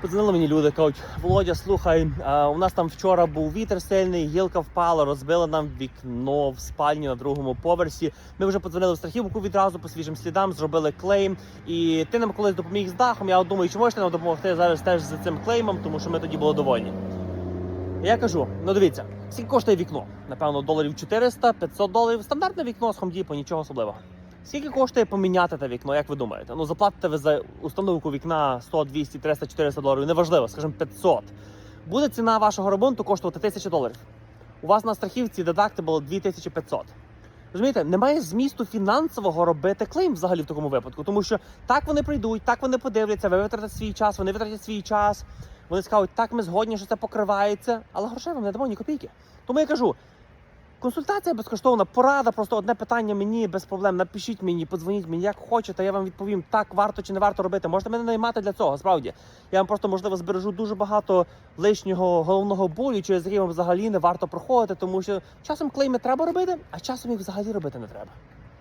Подзвонили мені люди, кажуть, Володя, слухай, у нас там вчора був вітер сильний, гілка впала, розбила нам вікно в спальні на другому поверсі. Ми вже подзвонили в страхівку відразу по свіжим слідам, зробили клейм. І ти нам колись допоміг з дахом. Я думаю, чи можете нам допомогти зараз теж з цим клеймом, тому що ми тоді були довольні. Я кажу: ну дивіться, скільки коштує вікно? Напевно, доларів 400-500 доларів. Стандартне вікно з Depot, нічого особливого. Скільки коштує поміняти те вікно, як ви думаєте? Ну, заплатите ви за установку вікна 100, 200, 300, 400 доларів, неважливо, скажімо, 500. Буде ціна вашого ремонту коштувати 1000 доларів. У вас на страхівці дедакти було 2500. Розумієте, немає змісту фінансового робити клейм взагалі в такому випадку, тому що так вони прийдуть, так вони подивляться, ви витратите свій час, вони витратять свій час. Вони скажуть, так ми згодні, що це покривається, але грошей вам не дамо ні копійки. Тому я кажу, консультація безкоштовна, порада, просто одне питання мені без проблем. Напишіть мені, подзвоніть мені, як хочете, я вам відповім, так варто чи не варто робити. Можете мене наймати для цього, справді. Я вам просто можливо збережу дуже багато лишнього головного болю, через який вам взагалі не варто проходити, тому що часом клейми треба робити, а часом їх взагалі робити не треба.